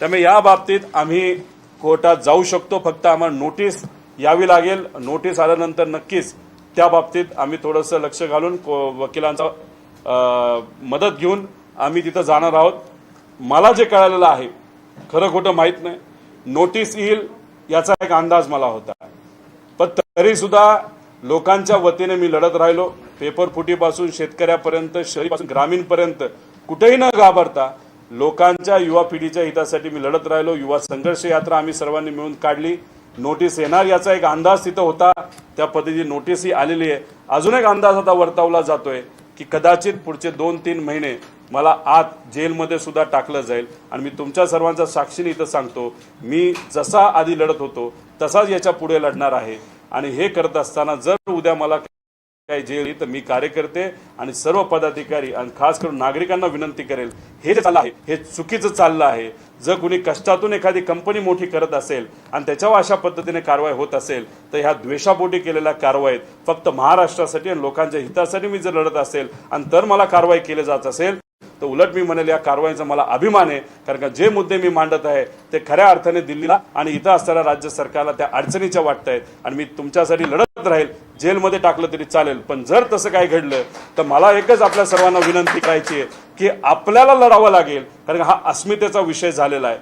त्यामुळे या बाबतीत आम्ही कोर्टात जाऊ शकतो. फक्त आम्हाला नोटीस यावी लागेल. नोटीस आल्यानंतर नक्कीच त्या बाबतीत आम्ही थोडंसं लक्ष घालून को- वकिलांचा मदत घेऊन आम्ही तिथं जाणार आहोत. मला जे कळालेलं आहे खरं खोटं माहीत नाही. नोटीस येईल याचा एक अंदाज मला होता. पण तरी सुद्धा लोकांच्या वतीने मी लढत राहिलो. पेपर फुटीपासून शेतकऱ्यापर्यंत शहरीपासून ग्रामीणपर्यंत कुठेही न घाबरता लोकांच्या युवा पिढीच्या हितासाठी मी लढत राहिलो. युवा संघर्ष यात्रा आम्ही सर्वांनी मिळून काढली. नोटीस येणार याचा एक अंदाज तिथं होता. त्या पद्धतीची नोटीसही आलेली आहे. अजून एक अंदाज आता वर्तवला जातोय की कदाचित पुढचे दोन तीन महिने मला आत जेलमध्ये सुद्धा टाकलं जाईल. आणि मी तुमच्या सर्वांच्या साक्षीने इथं सांगतो मी जसा आधी लढत होतो तसाच याच्यापुढे लढणार आहे. आणि हे करत असताना जर उद्या मला काही जे तर मी कार्यकर्ते आणि सर्व पदाधिकारी आणि खास करून नागरिकांना विनंती करेल हे जे चाललं आहे हे चुकीचं चाललं आहे. जर कुणी कष्टातून एखादी कंपनी मोठी करत असेल आणि त्याच्यावर अशा पद्धतीने कारवाई होत असेल तर ह्या द्वेषापोटी केलेल्या कारवाईत फक्त महाराष्ट्रासाठी आणि लोकांच्या हितासाठी मी जर लढत असेल आणि तर मला कारवाई केली जात असेल तर उलट मी म्हणेल या कारवाईचा मला अभिमान आहे कारण का जे मुद्दे मी मांडत आहे ते खऱ्या अर्थाने दिल्लीला आणि इथं असताना राज्य सरकारला त्या अडचणीच्या वाटत आहेत. आणि मी तुमच्यासाठी लढत राहील जेलमध्ये टाकलं तरी चालेल. पण जर तसं काय घडलं तर मला एकच आपल्या सर्वांना विनंती करायची आहे की आपल्याला लढावं लागेल. कारण हा अस्मितेचा विषय झालेला आहे.